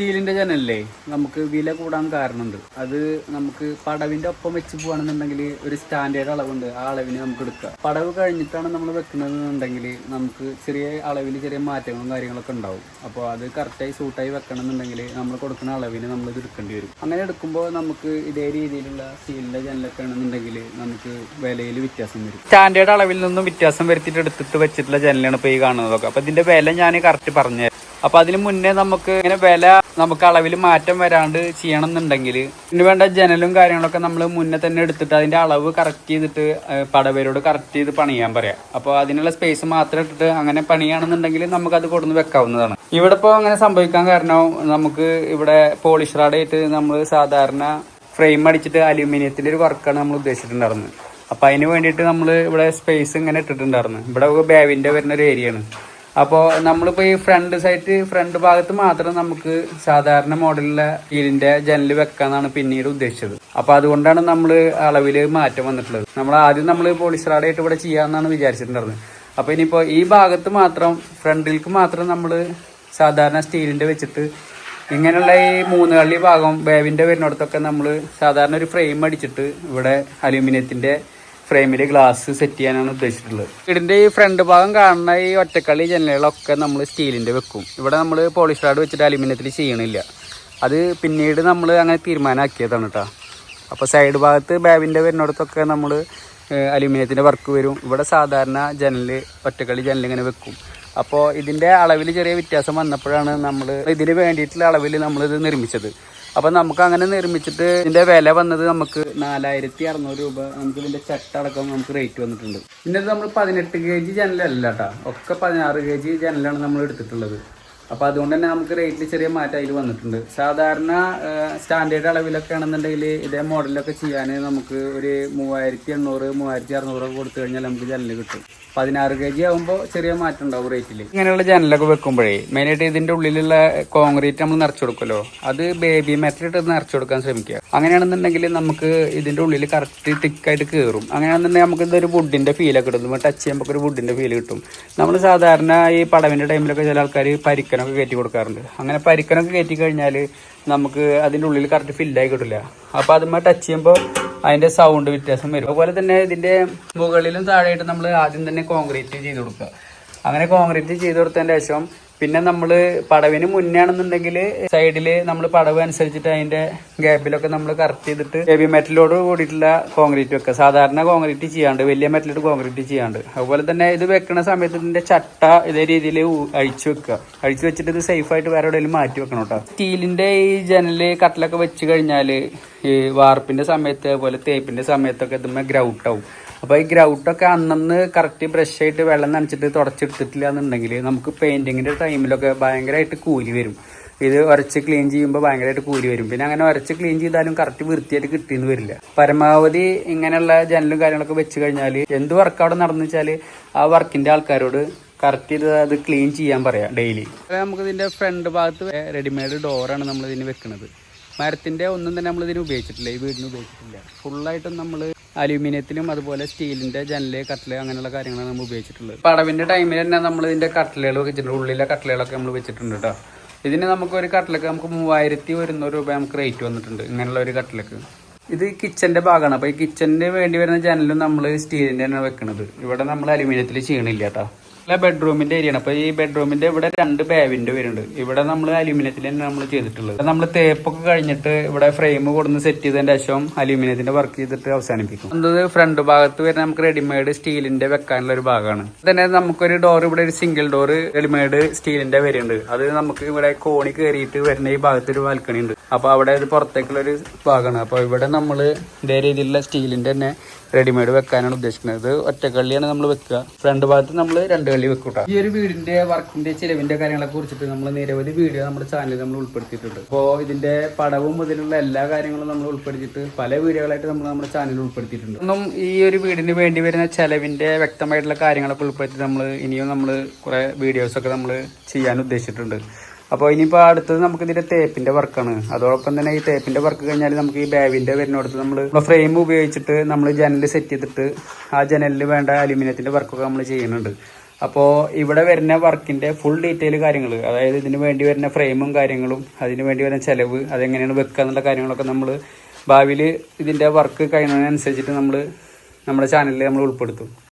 സ്റ്റീലിന്റെ ജനലല്ലേ? നമുക്ക് വില കൂടാൻ കാരണമുണ്ട്. അത് നമുക്ക് പടവിന്റെ ഒപ്പം വെച്ച് പോകുകയാണെന്നുണ്ടെങ്കിൽ ഒരു സ്റ്റാൻഡേർഡ് അളവുണ്ട്. ആ അളവിന് നമുക്ക് എടുക്കാം. പടവ് കഴിഞ്ഞിട്ടാണ് നമ്മൾ വെക്കണമെന്നുണ്ടെങ്കിൽ നമുക്ക് ചെറിയ അളവിൽ ചെറിയ മാറ്റങ്ങളും കാര്യങ്ങളൊക്കെ ഉണ്ടാവും. അപ്പോൾ അത് കറക്റ്റായി സൂട്ടായി വെക്കണം എന്നുണ്ടെങ്കിൽ നമ്മൾ കൊടുക്കുന്ന അളവിന് നമ്മൾ ഇത് എടുക്കേണ്ടി വരും. അങ്ങനെ എടുക്കുമ്പോൾ നമുക്ക് ഇതേ രീതിയിലുള്ള സ്റ്റീലിന്റെ ജനലൊക്കെ ആണെന്നുണ്ടെങ്കിൽ നമുക്ക് വിലയിൽ വ്യത്യാസം വരും. സ്റ്റാൻഡേർഡ് അളവിൽ നിന്നും വ്യത്യാസം വരുത്തിയിട്ട് എടുത്തിട്ട് വെച്ചിട്ടുള്ള ജനലാണ് ഇപ്പോൾ ഈ കാണുന്നതൊക്കെ അപ്പോൾ ഇതിന്റെ വില ഞാൻ കറക്റ്റ് പറഞ്ഞു അപ്പൊ അതിന് മുന്നേ നമുക്ക് ഇങ്ങനെ വില നമുക്ക് അളവിൽ മാറ്റം വരാണ്ട് ചെയ്യണം എന്നുണ്ടെങ്കിൽ ഇതിന് വേണ്ട ജനലും കാര്യങ്ങളൊക്കെ നമ്മൾ മുന്നേ തന്നെ എടുത്തിട്ട് അതിന്റെ അളവ് കറക്റ്റ് ചെയ്തിട്ട് പടവരോട് കറക്റ്റ് ചെയ്ത് പണിയാൻ പറയാം. അപ്പോൾ അതിനുള്ള സ്പേസ് മാത്രം ഇട്ടിട്ട് അങ്ങനെ പണിയാണെന്നുണ്ടെങ്കിൽ നമുക്കത് കൊടുന്ന് വെക്കാവുന്നതാണ്. ഇവിടെ ഇപ്പോൾ അങ്ങനെ സംഭവിക്കാൻ കാരണം നമുക്ക് ഇവിടെ പോളിഷ് റാഡായിട്ട് നമ്മൾ സാധാരണ ഫ്രെയിം അടിച്ചിട്ട് അലൂമിനിയത്തിന്റെ ഒരു വർക്കാണ് നമ്മൾ ഉദ്ദേശിച്ചിട്ടുണ്ടായിരുന്നത്. അപ്പോൾ അതിന് വേണ്ടിയിട്ട് നമ്മൾ ഇവിടെ സ്പേസ് ഇങ്ങനെ ഇട്ടിട്ടുണ്ടായിരുന്നു. ഇവിടെ ബാവിന്റെ വരുന്ന ഒരു ഏരിയ ആണ്. അപ്പോൾ നമ്മളിപ്പോൾ ഈ ഫ്രണ്ട് സൈറ്റ് ഫ്രണ്ട് ഭാഗത്ത് മാത്രം നമുക്ക് സാധാരണ മോഡലിലെ ഇതിന്റെ ജനൽ വെക്കാന്നാണ് പിന്നീട് ഉദ്ദേശിച്ചത്. അപ്പോൾ അതുകൊണ്ടാണ് നമ്മൾ അളവിൽ മാറ്റം വന്നിട്ടുള്ളത്. നമ്മൾ ആദ്യം നമ്മൾ പോളിസ്റ്ററാഡായിട്ട് ഇവിടെ ചെയ്യാമെന്നാണ് വിചാരിച്ചിട്ടുണ്ടായിരുന്നത്. അപ്പോൾ ഇനിയിപ്പോൾ ഈ ഭാഗത്ത് മാത്രം ഫ്രണ്ടിലേക്ക് മാത്രം നമ്മൾ സാധാരണ സ്റ്റീലിന്റെ വെച്ചിട്ട് ഇങ്ങനെയുള്ള ഈ മൂന്ന് കള്ളി ഭാഗം വേവിന്റെ വരുന്നിടത്തൊക്കെ നമ്മൾ സാധാരണ ഒരു ഫ്രെയിം അടിച്ചിട്ട് ഇവിടെ അലൂമിനിയത്തിന്റെ ഫ്രെയിമിൽ ഗ്ലാസ് സെറ്റ് ചെയ്യാനാണ് ഉദ്ദേശിച്ചിട്ടുള്ളത്. വീടിന്റെ ഈ ഫ്രണ്ട് ഭാഗം കാണുന്ന ഈ ഒറ്റക്കളി ജനലുകളൊക്കെ നമ്മൾ സ്റ്റീലിന്റെ വെക്കും. ഇവിടെ നമ്മൾ പോളിഷ് റാഡ് വെച്ചിട്ട് അലുമിനിയത്തിൽ ചെയ്യണില്ല അത് പിന്നീട് നമ്മൾ അങ്ങനെ തീരുമാനമാക്കിയതാണ് കേട്ടോ അപ്പോൾ സൈഡ് ഭാഗത്ത് ബാബിന്റെ വരുന്നിടത്തൊക്കെ നമ്മൾ അലുമിനിയത്തിന്റെ വർക്ക് വരും. ഇവിടെ സാധാരണ ജനൽ ഒറ്റക്കളി ജനൽ ഇങ്ങനെ വെക്കും. അപ്പോൾ ഇതിന്റെ അളവിൽ ചെറിയ വ്യത്യാസം വന്നപ്പോഴാണ് നമ്മൾ ഇതിന് വേണ്ടിയിട്ടുള്ള അളവിൽ നമ്മളിത് നിർമ്മിച്ചത്. അപ്പം നമുക്ക് അങ്ങനെ നിർമ്മിച്ചിട്ട് ഇതിന്റെ വില വന്നത് നമുക്ക് നാലായിരത്തി അറുന്നൂറ് രൂപ. നമുക്ക് ഇതിന്റെ ചട്ടടക്കം നമുക്ക് റേറ്റ് വന്നിട്ടുണ്ട്. പിന്നെ നമ്മൾ പതിനെട്ട് കെ ജി ജനലല്ല കേട്ടോ ഒക്കെ പതിനാറ് കെ ജി ജനലാണ് നമ്മൾ എടുത്തിട്ടുള്ളത്. അപ്പോൾ അതുകൊണ്ട് തന്നെ നമുക്ക് റേറ്റിൽ ചെറിയ മാറ്റം അതിൽ വന്നിട്ടുണ്ട്. സാധാരണ സ്റ്റാൻഡേർഡ് അളവിലൊക്കെ ആണെന്നുണ്ടെങ്കിൽ ഇതേ മോഡലൊക്കെ ചെയ്യാൻ നമുക്ക് ഒരു മൂവായിരത്തി എണ്ണൂറ് മൂവായിരത്തി അറുന്നൂറൊക്കെ കൊടുത്തു കഴിഞ്ഞാൽ നമുക്ക് ജനൽ കിട്ടും. പതിനാറ് കെ ജി ആകുമ്പോൾ ചെറിയ മാറ്റം ഉണ്ടാവും റേറ്റിൽ ഇങ്ങനെയുള്ള ജനലൊക്കെ വെക്കുമ്പോഴേ മെയിനായിട്ട് ഇതിന്റെ ഉള്ളിലുള്ള കോൺക്രീറ്റ് നമ്മൾ നിറച്ചു കൊടുക്കുമല്ലോ? അത് ബേബി മെറ്റൽ ഇട്ട് നിറച്ചു കൊടുക്കാൻ ശ്രമിക്കുക. അങ്ങനെയാണെന്നുണ്ടെങ്കിൽ നമുക്ക് ഇതിന്റെ ഉള്ളിൽ കറക്റ്റ് തിക്കായിട്ട് കയറും അങ്ങനെയാണെന്നുണ്ടെങ്കിൽ നമുക്ക് ഇതൊരു വുഡിന്റെ ഫീലൊക്കെ കിട്ടും. നമ്മൾ ടച്ച് ചെയ്യുമ്പോൾ ഒരു വുഡിന്റെ ഫീൽ കിട്ടും. നമ്മൾ സാധാരണ ഈ പടവിന്റെ ടൈമിലൊക്കെ ചില ആൾക്കാർ പരിക്കനൊക്കെ കയറ്റി കൊടുക്കാറുണ്ട്. അങ്ങനെ പരിക്കനൊക്കെ കയറ്റി കഴിഞ്ഞാൽ നമുക്ക് അതിന്റെ ഉള്ളിൽ കറക്റ്റ് ഫില്ലായി കിട്ടില്ല അപ്പോൾ അത് ടച്ച് ചെയ്യുമ്പോൾ അതിന്റെ സൗണ്ട് വ്യത്യാസം വരും. അതുപോലെ തന്നെ ഇതിന്റെ മുകളിലും താഴെയായിട്ട് നമ്മൾ ആദ്യം തന്നെ കോൺക്രീറ്റ് ചെയ്ത് കൊടുക്കുക. അങ്ങനെ കോൺക്രീറ്റ് ചെയ്ത് കൊടുത്തതിന്റെ ശേഷം പിന്നെ നമ്മൾ പടവിന് മുന്നേ ആണെന്നുണ്ടെങ്കിൽ സൈഡിൽ നമ്മൾ പടവ് അനുസരിച്ചിട്ട് അതിന്റെ ഗ്യാപ്പിലൊക്കെ നമ്മൾ കറക്റ്റ് ചെയ്തിട്ട് ഹെവി മെറ്റലോട് കൂടിയിട്ടുള്ള കോൺക്രീറ്റ് വെക്കുക സാധാരണ കോൺക്രീറ്റ് ചെയ്യാണ്ട് വലിയ മെറ്റലിട്ട് കോൺക്രീറ്റ് ചെയ്യാണ്ട്. അതുപോലെ തന്നെ ഇത് വെക്കുന്ന സമയത്ത് ഇതിന്റെ ചട്ട ഇതേ രീതിയിൽ അഴിച്ചു വെക്കുക അഴിച്ചു വെച്ചിട്ട് ഇത് സേഫ് ആയിട്ട് വേറെ എവിടെയെങ്കിലും മാറ്റി വെക്കണം കേട്ടോ സ്റ്റീലിന്റെ ഈ ജനൽ കട്ടിലൊക്കെ വെച്ച് കഴിഞ്ഞാൽ ഈ വാർപ്പിന്റെ സമയത്ത് അതുപോലെ തേപ്പിന്റെ സമയത്തൊക്കെ ഇതുമ്മേ ഗ്രൗട്ട് ആവും. അപ്പോൾ ഈ ഗ്രൗട്ടൊക്കെ അന്നന്ന് കറക്റ്റ് ബ്രഷ് ആയിട്ട് വെള്ളം നനച്ചിട്ട് തുടച്ചെടുത്തിട്ടില്ല എന്നുണ്ടെങ്കിൽ നമുക്ക് പെയിന്റിങ്ങിന്റെ ടൈമിലൊക്കെ ഭയങ്കരമായിട്ട് കൂലി വരും. ഇത് ഉരച്ച് ക്ലീൻ ചെയ്യുമ്പോൾ ഭയങ്കരമായിട്ട് കൂലി വരും. പിന്നെ അങ്ങനെ ഉരച്ച് ക്ലീൻ ചെയ്താലും കറക്റ്റ് വൃത്തിയായിട്ട് കിട്ടിയെന്ന് വരില്ല. പരമാവധി ഇങ്ങനെയുള്ള ജനലും കാര്യങ്ങളൊക്കെ വെച്ച് കഴിഞ്ഞാൽ എന്ത് വർക്ക് അവിടെ നടന്നു വെച്ചാൽ ആ വർക്കിന്റെ ആൾക്കാരോട് കറക്റ്റ് ചെയ്ത് അത് ക്ലീൻ ചെയ്യാൻ പറയാം ഡെയിലി നമുക്ക് ഇതിന്റെ ഫ്രണ്ട് ഭാഗത്ത് റെഡിമെയ്ഡ് ഡോറാണ് നമ്മൾ ഇതിന് വെക്കുന്നത് മരത്തിന്റെ ഒന്നും തന്നെ നമ്മൾ ഇതിന് ഉപയോഗിച്ചിട്ടില്ല. ഈ വീടിന് ഉപയോഗിച്ചിട്ടില്ല. ഫുള്ളായിട്ടും നമ്മൾ അലൂമിനിയത്തിലും അതുപോലെ സ്റ്റീലിന്റെ ജനൽ കട്ടിൽ അങ്ങനെയുള്ള കാര്യങ്ങളാണ് നമ്മൾ ഉപയോഗിച്ചിട്ടുള്ളത്. പടവിന്റെ ടൈമിൽ തന്നെ നമ്മൾ ഇതിന്റെ കട്ടിലുകൾ വെച്ചിട്ടുണ്ട്. ഉള്ളിലെ കട്ടിലുകളൊക്കെ നമ്മൾ വെച്ചിട്ടുണ്ട് കേട്ടോ ഇതിന് നമുക്ക് ഒരു കട്ടിലൊക്കെ നമുക്ക് മൂവായിരത്തി ഒരുന്നൂറ് രൂപ നമുക്ക് റേറ്റ് വന്നിട്ടുണ്ട് ഇങ്ങനെയുള്ള ഒരു കട്ടിലൊക്കെ. ഇത് കിച്ചന്റെ ഭാഗമാണ്. അപ്പോൾ ഈ കിച്ചന് വേണ്ടി വരുന്ന ജനലും നമ്മൾ സ്റ്റീലിന്റെ തന്നെ വെക്കുന്നത് ഇവിടെ നമ്മൾ അലൂമിനിയത്തിൽ ചെയ്യണില്ല കേട്ടോ അല്ല ബെഡ്റൂമിന്റെ ഏരിയ ആണ് അപ്പൊ ഈ ബെഡ്റൂമിന്റെ ഇവിടെ രണ്ട് ബാവിന്റെ വരുന്നുണ്ട്. ഇവിടെ നമ്മൾ അലൂമിനിയത്തിൽ തന്നെ നമ്മൾ ചെയ്തിട്ടുള്ളത്. നമ്മൾ തേപ്പൊക്കെ കഴിഞ്ഞിട്ട് ഇവിടെ ഫ്രെയിം കൊടുന്ന് സെറ്റ് ചെയ്തതിന്റെ ശേഷം അലൂമിനിയത്തിന്റെ വർക്ക് ചെയ്തിട്ട് അവസാനിപ്പിക്കും. അത് ഫ്രണ്ട് ഭാഗത്ത് വരുന്ന നമുക്ക് റെഡിമെയ്ഡ് സ്റ്റീലിന്റെ വെക്കാനുള്ള ഒരു ഭാഗമാണ്. തന്നെ നമുക്കൊരു ഡോർ ഇവിടെ ഒരു സിംഗിൾ ഡോർ റെഡിമെയ്ഡ് സ്റ്റീലിന്റെ വരുന്നുണ്ട്. അത് നമുക്ക് ഇവിടെ കോണി കയറിയിട്ട് വരുന്ന ഈ ഭാഗത്ത് ഒരു ബാൽക്കണി ഉണ്ട്. അപ്പൊ അവിടെ പുറത്തേക്കുള്ള ഒരു ഭാഗമാണ്. അപ്പൊ ഇവിടെ നമ്മൾ ഇതേ രീതിയിലുള്ള സ്റ്റീലിന്റെ തന്നെ റെഡിമെയ്ഡ് വെക്കാനാണ് ഉദ്ദേശിക്കുന്നത്. ഇത് ഒറ്റക്കള്ളിയാണ് നമ്മൾ വെക്കുക. ഫ്രണ്ട് ഭാഗത്ത് നമ്മൾ രണ്ട് കള്ളി വെക്കൂട്ട. ഈ ഒരു വീടിന്റെ വർക്കിന്റെ ചിലവിന്റെ കാര്യങ്ങളെ കുറിച്ചിട്ട് നമ്മൾ നിരവധി വീഡിയോ നമ്മുടെ ചാനലിൽ നമ്മൾ ഉൾപ്പെടുത്തിയിട്ടുണ്ട്. അപ്പോൾ ഇതിന്റെ പടവും മുതലുള്ള എല്ലാ കാര്യങ്ങളും നമ്മൾ ഉൾപ്പെടുത്തിയിട്ട് പല വീഡിയോകളായിട്ട് നമ്മൾ നമ്മുടെ ചാനലിൽ ഉൾപ്പെടുത്തിയിട്ടുണ്ട്. ഒന്നും ഈ ഒരു വീടിന് വേണ്ടി വരുന്ന ചെലവിന്റെ വ്യക്തമായിട്ടുള്ള കാര്യങ്ങളൊക്കെ ഉൾപ്പെടുത്തി നമ്മൾ ഇനിയും നമ്മൾ കുറെ വീഡിയോസ് ഒക്കെ നമ്മൾ ചെയ്യാൻ ഉദ്ദേശിച്ചിട്ടുണ്ട്. അപ്പോൾ ഇനിയിപ്പോൾ അടുത്തത് നമുക്ക് ഇതിന്റെ തേപ്പിന്റെ വർക്കാണ് അതോടൊപ്പം തന്നെ ഈ തേപ്പിന്റെ വർക്ക് കഴിഞ്ഞാൽ നമുക്ക് ഈ ബാബിന്റെ വരുന്നിടത്ത് നമ്മൾ ഫ്രെയിം ഉപയോഗിച്ചിട്ട് നമ്മൾ ജനൽ സെറ്റ് ചെയ്തിട്ട് ആ ജനലിൽ വേണ്ട അലുമിനിയത്തിന്റെ വർക്കൊക്കെ നമ്മൾ ചെയ്യുന്നുണ്ട്. അപ്പോൾ ഇവിടെ വരുന്ന വർക്കിന്റെ ഫുൾ ഡീറ്റെയിൽ കാര്യങ്ങൾ അതായത് ഇതിന് വേണ്ടി വരുന്ന ഫ്രെയിമും കാര്യങ്ങളും അതിന് വേണ്ടി വരുന്ന ചിലവ് അതെങ്ങനെയാണ് വെക്കുക എന്നുള്ള കാര്യങ്ങളൊക്കെ നമ്മൾ ഭാവിയിൽ ഇതിന്റെ വർക്ക് കഴിയുന്നതിനനുസരിച്ചിട്ട് നമ്മൾ നമ്മുടെ ചാനലിൽ നമ്മൾ ഉൾപ്പെടുത്തും.